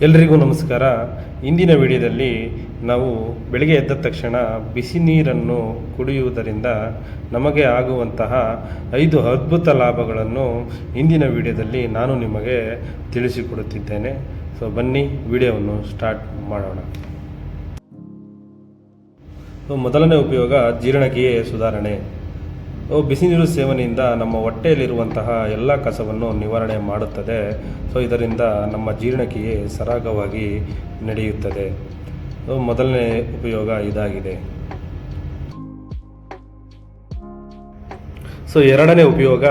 ಎಲ್ರಿಗೂ ನಮಸ್ಕಾರ. ಇಂದಿನ ವಿಡಿಯೋದಲ್ಲಿ ನಾವು ಬೆಳಗ್ಗೆ ಎದ್ದ ತಕ್ಷಣ ಬಿಸಿ ನೀರನ್ನು ಕುಡಿಯುವುದರಿಂದ ನಮಗೆ ಆಗುವಂತಹ ಐದು ಅದ್ಭುತ ಲಾಭಗಳನ್ನು ಇಂದಿನ ವಿಡಿಯೋದಲ್ಲಿ ನಾನು ನಿಮಗೆ ತಿಳಿಸಿಕೊಡುತ್ತಿದ್ದೇನೆ. ಸೊ ಬನ್ನಿ ವಿಡಿಯೋವನ್ನು ಸ್ಟಾರ್ಟ್ ಮಾಡೋಣ. ಮೊದಲನೇ ಉಪಯೋಗ ಜೀರ್ಣಕ್ರಿಯೆ ಸುಧಾರಣೆ. ಬಿಸಿ ನೀರು ಸೇವನೆಯಿಂದ ನಮ್ಮ ಹೊಟ್ಟೆಯಲ್ಲಿರುವಂತಹ ಎಲ್ಲ ಕಸವನ್ನು ನಿವಾರಣೆ ಮಾಡುತ್ತದೆ. ಸೊ, ಇದರಿಂದ ನಮ್ಮ ಜೀರ್ಣಕ್ರಿಯೆ ಸರಾಗವಾಗಿ ನಡೆಯುತ್ತದೆ. ಮೊದಲನೇ ಉಪಯೋಗ ಇದಾಗಿದೆ. ಸೊ, ಎರಡನೇ ಉಪಯೋಗ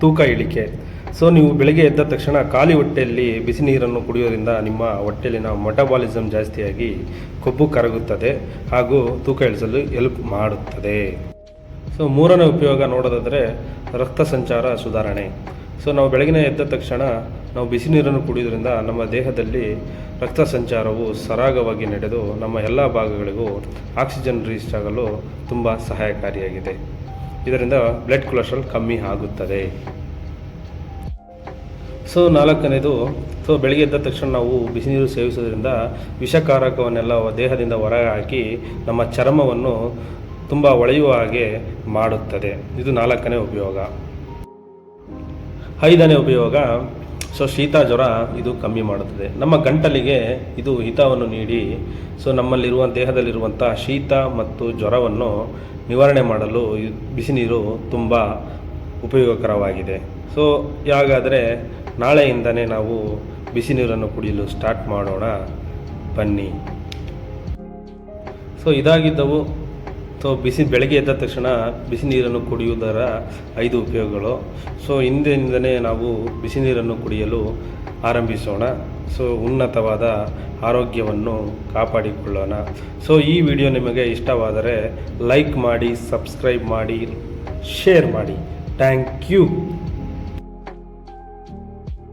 ತೂಕ ಇಳಿಕೆ. ಸೊ, ನೀವು ಬೆಳಗ್ಗೆ ಎದ್ದ ತಕ್ಷಣ ಖಾಲಿ ಹೊಟ್ಟೆಯಲ್ಲಿ ಬಿಸಿ ನೀರನ್ನು ಕುಡಿಯೋದ್ರಿಂದ ನಿಮ್ಮ ಹೊಟ್ಟೆಯಲ್ಲಿನ ಮೊಟಬಾಲಿಸಮ್ ಜಾಸ್ತಿಯಾಗಿ ಕೊಬ್ಬು ಕರಗುತ್ತದೆ ಹಾಗೂ ತೂಕ ಇಳಿಸಲು ಹೆಲ್ಪ್ ಮಾಡುತ್ತದೆ. ಸೊ ಮೂರನೇ ಉಪಯೋಗ ನೋಡೋದಾದರೆ ರಕ್ತ ಸಂಚಾರ ಸುಧಾರಣೆ. ಸೊ ನಾವು ಬೆಳಗಿನ ಎದ್ದ ತಕ್ಷಣ ನಾವು ಬಿಸಿ ನೀರನ್ನು ಕುಡಿಯೋದ್ರಿಂದ ನಮ್ಮ ದೇಹದಲ್ಲಿ ರಕ್ತ ಸಂಚಾರವು ಸರಾಗವಾಗಿ ನಡೆದು ನಮ್ಮ ಎಲ್ಲ ಭಾಗಗಳಿಗೂ ಆಕ್ಸಿಜನ್ ರೀಚ್ ಆಗಲು ತುಂಬ ಸಹಾಯಕಾರಿಯಾಗಿದೆ. ಇದರಿಂದ ಬ್ಲಡ್ ಕೊಲೆಸ್ಟ್ರಾಲ್ ಕಮ್ಮಿ ಆಗುತ್ತದೆ. ಸೊ ನಾಲ್ಕನೇದು ಸೊ ಬೆಳಗ್ಗೆ ಎದ್ದ ತಕ್ಷಣ ನಾವು ಬಿಸಿ ನೀರು ಸೇವಿಸೋದ್ರಿಂದ ವಿಷಕಾರಕವನ್ನೆಲ್ಲ ದೇಹದಿಂದ ಹೊರಹಾಕಿ ಹಾಕಿ ನಮ್ಮ ಚರ್ಮವನ್ನು ತುಂಬ ಒಳೆಯುವ ಹಾಗೆ ಮಾಡುತ್ತದೆ. ಇದು ನಾಲ್ಕನೇ ಉಪಯೋಗ. ಐದನೇ ಉಪಯೋಗ, ಸೊ ಶೀತ ಜ್ವರ ಇದು ಕಮ್ಮಿ ಮಾಡುತ್ತದೆ. ನಮ್ಮ ಗಂಟಲಿಗೆ ಇದು ಹಿತವನ್ನು ನೀಡಿ, ಸೊ ನಮ್ಮಲ್ಲಿರುವ ದೇಹದಲ್ಲಿರುವಂಥ ಶೀತ ಮತ್ತು ಜ್ವರವನ್ನು ನಿವಾರಣೆ ಮಾಡಲು ಬಿಸಿನೀರು ಬಿಸಿ ನೀರು ತುಂಬ ಉಪಯೋಗಕರವಾಗಿದೆ. ಸೊ ಹಾಗಾದರೆ ನಾಳೆಯಿಂದನೇ ನಾವು ಬಿಸಿ ನೀರನ್ನು ಕುಡಿಯಲು ಸ್ಟಾರ್ಟ್ ಮಾಡೋಣ. ಬನ್ನಿ. ಸೊ ಇದಾಗಿದ್ದವು ಸೊ ಬಿಸಿ ಬೆಳಗ್ಗೆ ಎದ್ದ ತಕ್ಷಣ ಬಿಸಿ ನೀರನ್ನು ಕುಡಿಯುವುದರ ಐದು ಉಪಯೋಗಗಳು. ಸೊ ಹಿಂದಿನಿಂದಲೇ ನಾವು ಬಿಸಿ ನೀರನ್ನು ಕುಡಿಯಲು ಆರಂಭಿಸೋಣ. ಸೊ ಉನ್ನತವಾದ ಆರೋಗ್ಯವನ್ನು ಕಾಪಾಡಿಕೊಳ್ಳೋಣ. ಸೊ ಈ ವಿಡಿಯೋ ನಿಮಗೆ ಇಷ್ಟವಾದರೆ ಲೈಕ್ ಮಾಡಿ, ಸಬ್ಸ್ಕ್ರೈಬ್ ಮಾಡಿ, ಶೇರ್ ಮಾಡಿ. Thank you